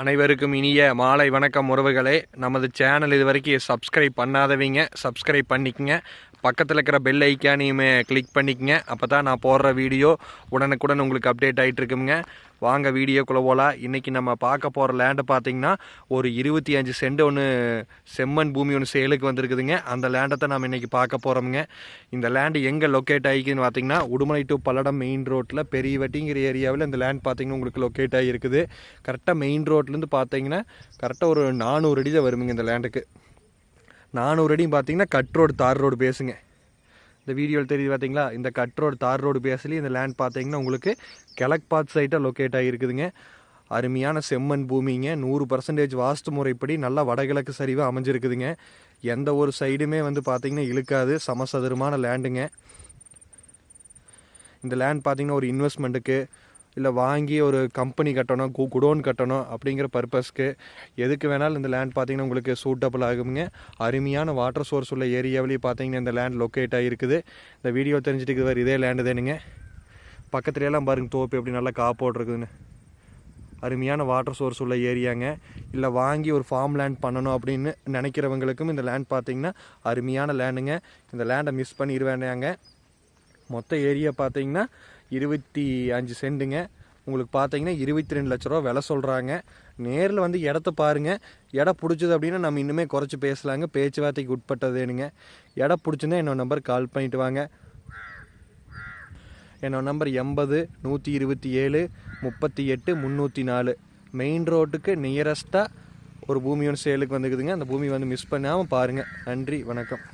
அனைவருக்கும் இனிய மாலை வணக்கம் உறவுகளே. நமது சேனல் இது வரைக்கும் சப்ஸ்கிரைப் பண்ணாதவங்க. சப்ஸ்கிரைப் பண்ணிக்கங்க. பக்கத்தில் இருக்கிற பெல் ஐக்கானையுமே கிளிக் பண்ணிக்கங்க. அப்போ தான் நான் போடுற வீடியோ உடனுக்குடன் உங்களுக்கு அப்டேட் ஆகிட்டு இருக்குங்க வாங்க வீடியோக்குள்ளே போகலாம் இன்றைக்கி நம்ம பார்க்க போகிற லேண்டை பார்த்திங்கன்னா ஒரு இருபத்தி அஞ்சு சென்ட் ஒன்று செம்மண் பூமி ஒன்று சேலுக்கு வந்திருக்குதுங்க. அந்த லேண்டை தான் நம்ம இன்றைக்கி பார்க்க போகிறோமுங்க இந்த லேண்டு எங்கே லொக்கேட் ஆகிக்குதுன்னு பார்த்தீங்கன்னா உடுமலை டு பல்லடம் மெயின் ரோட்டில் பெரிய வட்டிங்கிற ஏரியாவில் இந்த லேண்ட் பார்த்திங்கன்னா உங்களுக்கு லொக்கேட் ஆகிருக்குது கரெக்டாக மெயின் ரோட்லேருந்து பார்த்தீங்கன்னா கரெக்டாக ஒரு நானூறு அடி தான் வருமுங்க இந்த லேண்டுக்கு நானூறு அடியும் பார்த்தீங்கன்னா கட் ரோடு தார் ரோடு பேசுங்க. இந்த வீடியோவில் தெரியுது பார்த்தீங்களா? இந்த கட் ரோடு தார் ரோடு பேசலி இந்த லேண்ட் பார்த்தீங்கன்னா உங்களுக்கு கிழக்கு பாத் சைட்டாக லொக்கேட் ஆகிருக்குதுங்க அருமையான செம்மண் பூமிங்க. நூறு பர்சன்டேஜ் வாஸ்து முறைப்படி நல்லா வடகிழக்கு சரிவாக அமைஞ்சிருக்குதுங்க. எந்த ஒரு சைடுமே வந்து பார்த்தீங்கன்னா இழுக்காது. சமசதுரமான லேண்டுங்க இந்த லேண்ட் பார்த்தீங்கன்னா ஒரு இன்வெஸ்ட்மெண்ட்டுக்கு இல்லை வாங்கி ஒரு கம்பெனி கட்டணும் கு குடோன் கட்டணும் அப்படிங்கிற பர்பஸ்க்கு எதுக்கு வேணாலும் இந்த லேண்ட் பார்த்தீங்கன்னா உங்களுக்கு சூட்டபிள் ஆகுங்க. அருமையான வாட்டர் சோர்ஸ் உள்ள ஏரியாவிலேயே பார்த்தீங்கன்னா இந்த லேண்ட் லொக்கேட் ஆகிருக்குது இந்த வீடியோ தெரிஞ்சுட்டு வேறு இதே லேண்டு தானுங்க. பக்கத்துலலாம் பாருங்கள் தோப்பு எப்படி நல்லா காப்போட்ருக்குதுன்னு அருமையான வாட்டர் சோர்ஸ் உள்ள ஏரியாங்க. இல்லை வாங்கி ஒரு ஃபார்ம் லேண்ட் பண்ணணும் அப்படின்னு நினைக்கிறவங்களுக்கும் இந்த லேண்ட் பார்த்தீங்கன்னா அருமையான லேண்டுங்க இந்த லேண்டை மிஸ் பண்ணிடுவேனாங்க மொத்த ஏரியா பார்த்தீங்கன்னா இருபத்தி அஞ்சு சென்ட்டுங்க உங்களுக்கு பார்த்தீங்கன்னா இருபத்தி ரெண்டு லட்ச ரூபா விலை சொல்கிறாங்க நேரில் வந்து இடத்த பாருங்கள் இடம் பிடிச்சது அப்படின்னா நம்ம இன்னுமே குறைச்சி பேசலாங்க. பேச்சுவார்த்தைக்கு உட்பட்டதேனுங்க இடம் பிடிச்சிருந்தா என்னோட நம்பர் கால் பண்ணிட்டு வாங்க. என்னோட நம்பர் எண்பது நூற்றி இருபத்தி ஏழு முப்பத்தி எட்டு முந்நூற்றி நாலு. மெயின் ரோட்டுக்கு நியரஸ்ட்டாக ஒரு பூமி ஒன்று சேலுக்கு வந்துக்குதுங்க. அந்த பூமி வந்து மிஸ் பண்ணாமல் பாருங்கள் நன்றி வணக்கம்.